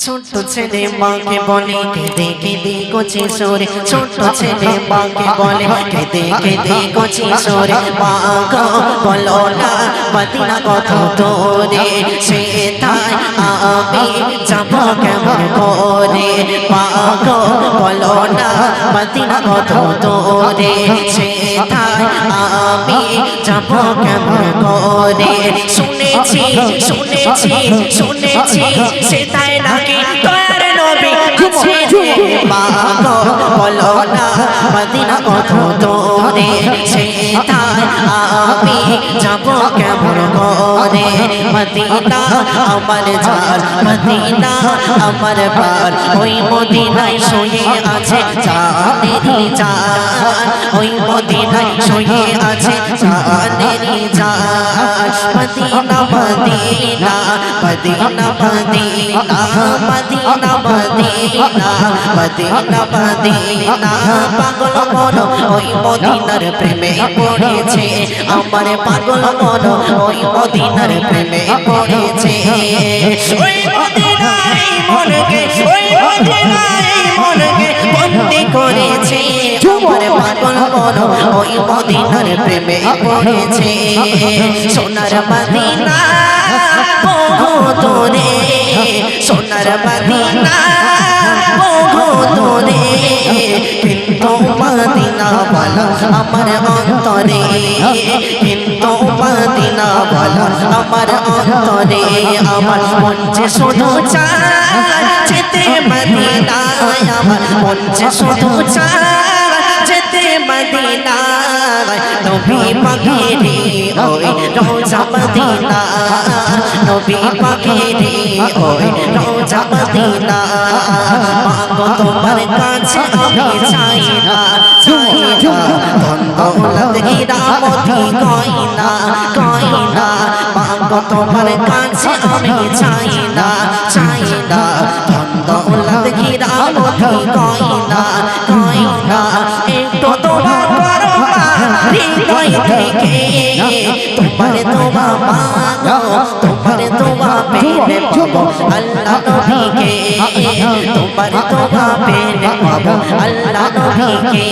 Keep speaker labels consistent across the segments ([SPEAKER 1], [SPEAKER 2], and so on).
[SPEAKER 1] ছোট ছেলে মাকে বলে কেঁদে কেঁদে কচি সরে ছোট ছেলে মাকে বলে কেঁদে কেঁদে কচি সরে মা গো বলো না মদিনা কত সে তাই আমি যাব কেমন করে মা গো বলো না মদিনা কত সে তাই আমি যাব কেমন করে? শুনেছি শুনেছি শুনেছি সে তাই নাকি গো বলো না মদিনা কত দূরে সে তাই আমি যাব কেমন করে মদিনা আমার জান মদিনা আমার ওই মদিনায় শুয়ে আছে জানেরি জান ওই মদিনায় শুয়ে আছে জানেরি জান Medina Medina Medina Medina Medina Medina Medina Medina পাগল মন, ওই মদিনার প্রেমে পড়েছে। আমার পাগল মন, ওই মদিনার প্রেমে পড়েছে। ওই মদিনায় মনকে, ওই মদিনায় মনকে বন্দি করেছে। আমার পাগল মন, ওই মদিনার প্রেমে পড়েছে। সোনার মদিনা বহু দূরে সোনার মদিনা দূরে কিন্তু মদিনা বলা আমার অন্তরে, কিন্তু মদিনা বলা আমার অন্তরে, আমার মঞ্চে শুধু যেতে মদিনায়, আমার মঞ্চে শুধু যেতে মদিনায়, নবী পাখিরে ওই রোজা মদিনা নবী পাখিরে, ওই রোজা মদিনা। মাগো তোমার কাছে আমি চাই না চাই না। ধন দৌলত হীরামতি কইনা কইনা মাগো তোমার কাছে আমি চাই না চাই না। ধন দৌলত হীরামতি কইনা কইনা একটু তোমার হৃদয় থেকে, তোমার তোমা মাগো তোমা আল্লাহ নবীকে তোমার তোমা পেলে আল্লাহ নবীকে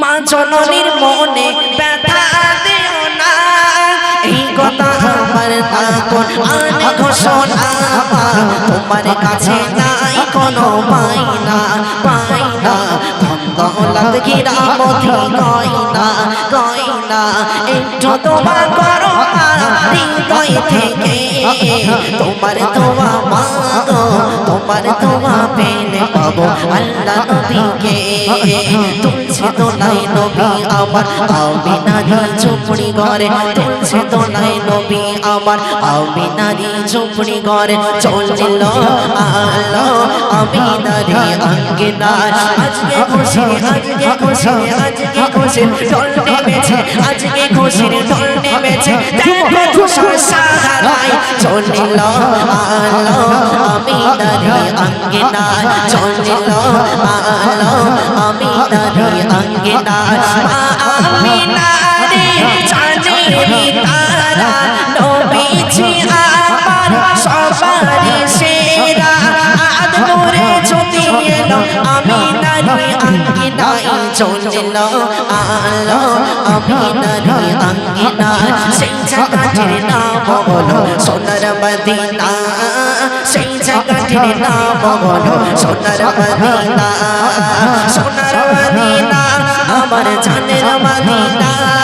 [SPEAKER 1] মা জননীর মনে ব্যথা দিও না। এই কথা আমার কোন আনে ঘোষণা তোমার কাছে নাই কোনো পাইনা পাইনা দৌলত ঘিরা মতি গয়না। গয়না একটু তোমার করো হৃদয় থেকে তোমার তোমা মাগো, তোমার তোমা পেলে পাবো আল্লাহ নবীকে। তুলছে দোলাই নবী আমার, আমি নারী চুপড়ি ঘরে। তুলছে দোলাই নবী আমার, আমি নারী চুপড়ি ঘরে। চলছিল আলো, আমি নারী আঙ্গে না আজকে খুশি আজকে খুশি আজকে খুশি, ঢোল নেমেছে, আজকে খুশির ঢোল নেমেছে। দেখো তুষার সাহারায় চলছিল তারি অঙ্গিনা চঞ্চল আলো আমি তারি অঙ্গিনা আমি নারে চাঁদেরি আমি নাই চলছিল আলো আমি নারী আঙ্গে না সেই জায়গাটির নাম বলো, সোনার মদিনা। সেই জায়গাটির নাম বলো, সোনার মদিনা। সোনার মদিনা, আমার জানের মদিনা।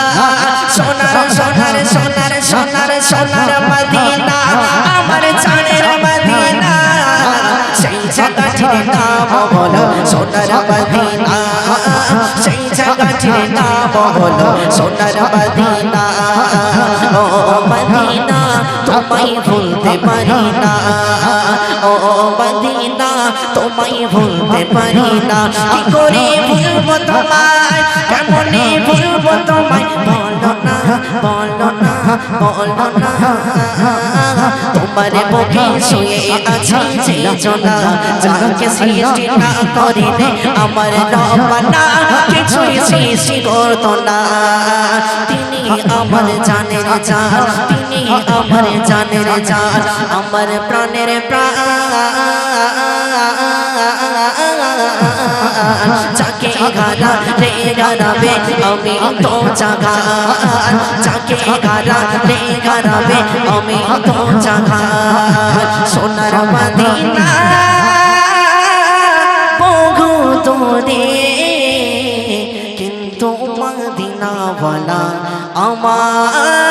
[SPEAKER 1] বলো সোনার মদিনা ও মদিনা তোমায় ভুলতে পারি না ও মদিনা তোমায় ভুলতে পারি না কি করে ভুলবো তোমায় কেমনে ভুলবো তোমায় বলো বলো বুকে শুয়ে যাকে সৃষ্টি না করিলে আমার কিছুই সৃষ্টি করতো না তিনি আমার জানের জান তিনি আমার জানের জান আমার প্রাণের প্রাণ গারাবে আমি তো জাগান যাকে গারা রে গারাবে, আমি তো জাগান সোনার মদিনা, বহু দূরে। কিন্তু মদিনা বলা আমার